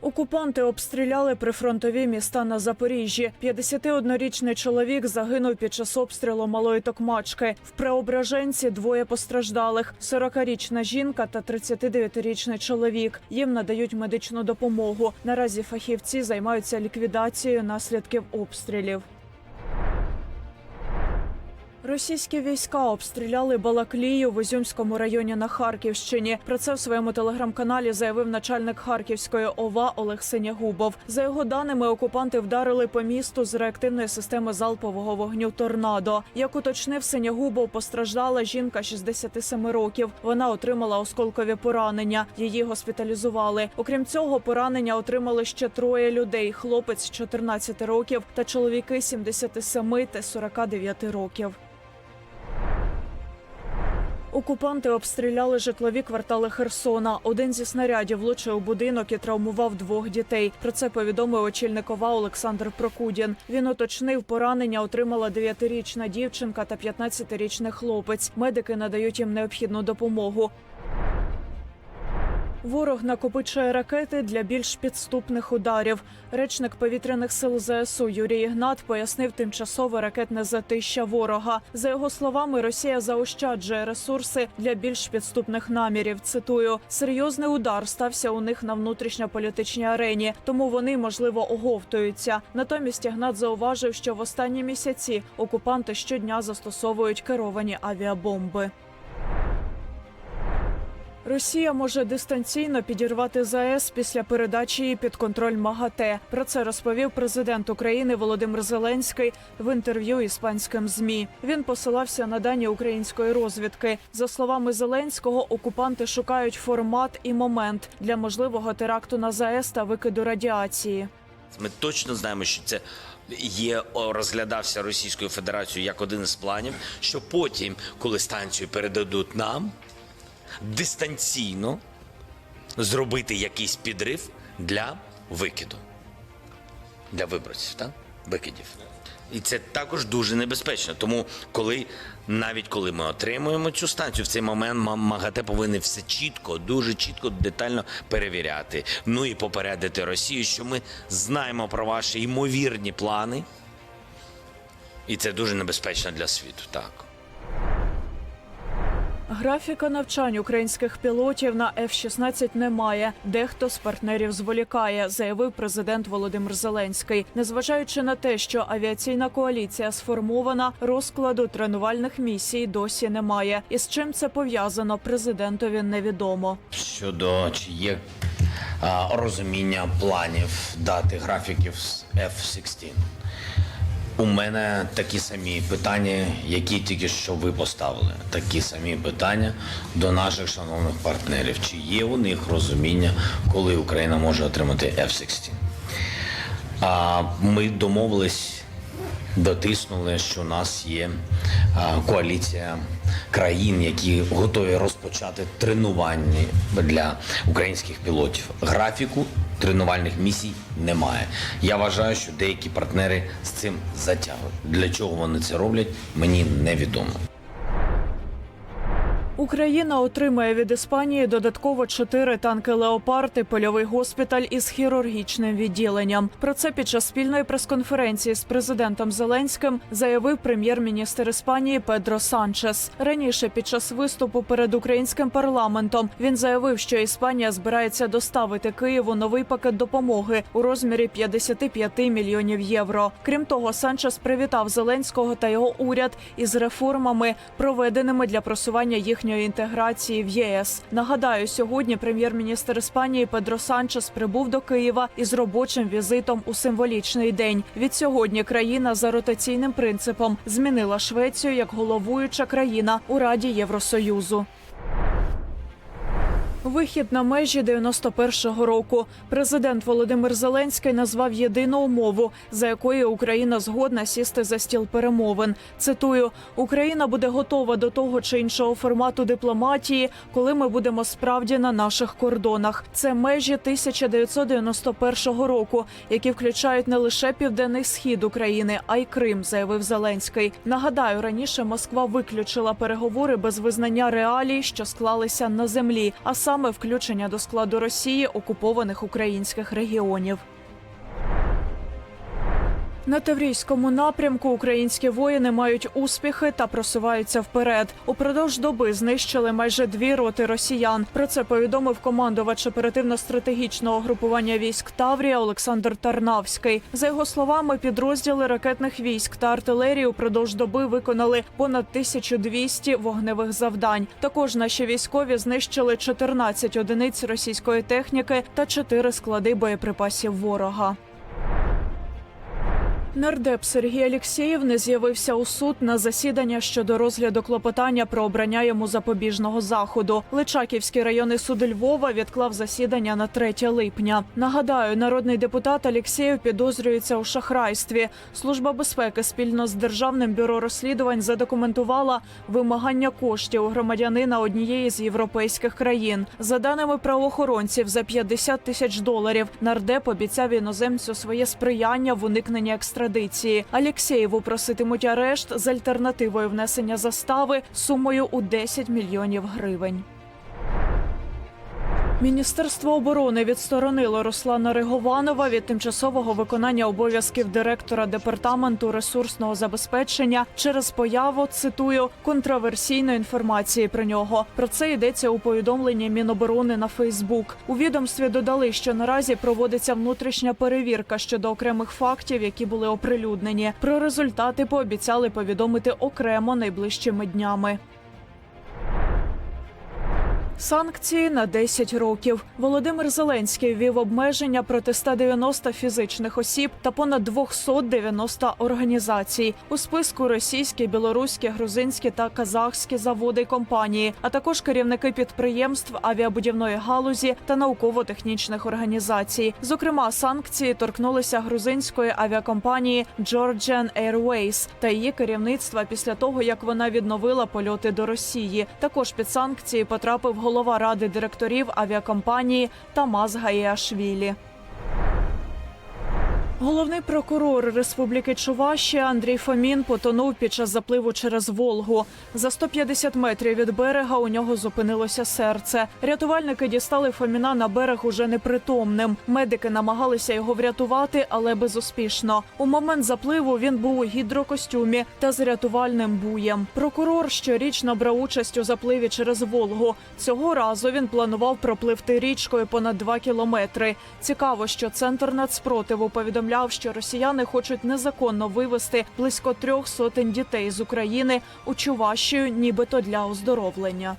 Окупанти обстріляли прифронтові міста на Запоріжжі. 51-річний чоловік загинув під час обстрілу малої токмачки. В Преображенці двоє постраждалих: 40-річна жінка та 39-річний чоловік. Їм надають медичну допомогу. Наразі фахівці займаються ліквідацією наслідків обстрілів. Російські війська обстріляли Балаклію в Ізюмському районі на Харківщині. Про це в своєму телеграм-каналі заявив начальник Харківської ОВА Олег Синягубов. За його даними, окупанти вдарили по місту з реактивної системи залпового вогню Торнадо. Як уточнив Синягубов, постраждала жінка 67 років. Вона отримала осколкові поранення. Її госпіталізували. Окрім цього, поранення отримали ще троє людей: хлопець 14 років та чоловіки 77 та 49 років. Окупанти обстріляли житлові квартали Херсона. Один зі снарядів влучив у будинок і травмував двох дітей. Про це повідомив очільник ОВА Олександр Прокудін. Він уточнив, поранення отримала 9-річна дівчинка та 15-річний хлопець. Медики надають їм необхідну допомогу. Ворог накопичує ракети для більш підступних ударів. Речник повітряних сил ЗСУ Юрій Ігнат пояснив тимчасове ракетне затища ворога. За його словами, Росія заощаджує ресурси для більш підступних намірів. Цитую: серйозний удар стався у них на внутрішньополітичній арені, тому вони можливо оговтуються. Натомість Ігнат зауважив, що в останні місяці окупанти щодня застосовують керовані авіабомби. Росія може дистанційно підірвати ЗАЕС після передачі її під контроль МАГАТЕ. Про це розповів президент України Володимир Зеленський в інтерв'ю іспанським змі. Він посилався на дані української розвідки. За словами Зеленського, окупанти шукають формат і момент для можливого теракту на ЗАЕС та викиду радіації. Ми точно знаємо, що це є розглядався Російською Федерацією як один із планів, що потім, коли станцію передадуть нам, дистанційно зробити якийсь підрив для викиду, для виборців, так? викидів. І це також дуже небезпечно. Тому, коли навіть коли ми отримуємо цю станцію, в цей момент ма- МАГАТЕ повинен все чітко, дуже чітко, детально перевіряти. Ну і попередити Росію, що ми знаємо про ваші ймовірні плани. І це дуже небезпечно для світу. Так. Графіка навчань українських пілотів на F-16 немає. Дехто з партнерів зволікає, заявив президент Володимир Зеленський. Незважаючи на те, що авіаційна коаліція сформована, розкладу тренувальних місій досі немає. І з чим це пов'язано, президентові невідомо. Щодо чи є розуміння планів дати графіків з F-16. У мене такі самі питання, які тільки що ви поставили. Такі самі питання до наших шановних партнерів. Чи є у них розуміння, коли Україна може отримати F-16? А ми домовились, дотиснули, що у нас є коаліція країн, які готові розпочати тренування для українських пілотів. Графіку тренувальних місій немає. Я вважаю, що деякі партнери з цим затягують. Для чого вони це роблять, мені невідомо. Україна отримає від Іспанії додатково чотири танки Леопард польовий госпіталь із хірургічним відділенням. Про це під час спільної прес-конференції з президентом Зеленським заявив прем'єр-міністр Іспанії Педро Санчес. Раніше під час виступу перед українським парламентом він заявив, що Іспанія збирається доставити Києву новий пакет допомоги у розмірі 55 мільйонів євро. Крім того, Санчес привітав Зеленського та його уряд із реформами, проведеними для просування їхньої інтеграції в ЄС. Нагадаю, сьогодні прем'єр-міністр Іспанії Педро Санчес прибув до Києва із робочим візитом у символічний день. Від сьогодні країна за ротаційним принципом змінила Швецію як головуюча країна у Раді Євросоюзу. Вихід на межі 91-го року. Президент Володимир Зеленський назвав єдину умову, за якою Україна згодна сісти за стіл перемовин. Цитую: Україна буде готова до того чи іншого формату дипломатії, коли ми будемо справді на наших кордонах. Це межі 1991 року, які включають не лише південний схід України, а й Крим, заявив Зеленський. Нагадаю, раніше Москва виключила переговори без визнання реалій, що склалися на землі, а саме саме включення до складу Росії окупованих українських регіонів. На Таврійському напрямку українські воїни мають успіхи та просуваються вперед. Упродовж доби знищили майже дві роти росіян. Про це повідомив командувач оперативно-стратегічного групування військ Таврія Олександр Тарнавський. За його словами, підрозділи ракетних військ та артилерії упродовж доби виконали понад 1200 вогневих завдань. Також наші військові знищили 14 одиниць російської техніки та 4 склади боєприпасів ворога. Нардеп Сергій Алєксєєв не з'явився у суд на засідання щодо розгляду клопотання про обрання йому запобіжного заходу. Личаківський районний суд Львова відклав засідання на 3 липня. Нагадаю, народний депутат Алєксєєв підозрюється у шахрайстві. Служба безпеки спільно з державним бюро розслідувань задокументувала вимагання коштів у громадянина однієї з європейських країн. За даними правоохоронців, за 50 тисяч доларів нардеп обіцяв іноземцю своє сприяння в уникненні екстрадиції. Алєксєєву проситимуть арешт з альтернативою внесення застави сумою у 10 мільйонів гривень. Міністерство оборони відсторонило Руслана Ригованова від тимчасового виконання обов'язків директора департаменту ресурсного забезпечення через появу цитую контраверсійної інформації про нього. Про це йдеться у повідомленні Міноборони на Фейсбук. У відомстві додали, що наразі проводиться внутрішня перевірка щодо окремих фактів, які були оприлюднені. Про результати пообіцяли повідомити окремо найближчими днями. Санкції на 10 років. Володимир Зеленський ввів обмеження проти 190 фізичних осіб та понад 290 організацій. У списку російські, білоруські, грузинські та казахські заводи й компанії, а також керівники підприємств авіабудівної галузі та науково-технічних організацій. Зокрема, санкції торкнулися грузинської авіакомпанії Georgian Airways та її керівництва після того, як вона відновила польоти до Росії. Також під санкції потрапив голова ради директорів авіакомпанії Тамаз Гаїашвілі. Головний прокурор Республіки Чувашія Андрій Фомін потонув під час запливу через Волгу. За 150 метрів від берега у нього зупинилося серце. Рятувальники дістали Фоміна на берег уже непритомним. Медики намагалися його врятувати, але безуспішно. У момент запливу він був у гідрокостюмі та з рятувальним буєм. Прокурор щорічно брав участь у запливі через Волгу. Цього разу він планував пропливти річкою понад 2 кілометри. Цікаво, що центр нацспротиву повідомляв, що росіяни хочуть незаконно вивезти близько трьох сотень дітей з України у Чувашію, нібито для оздоровлення.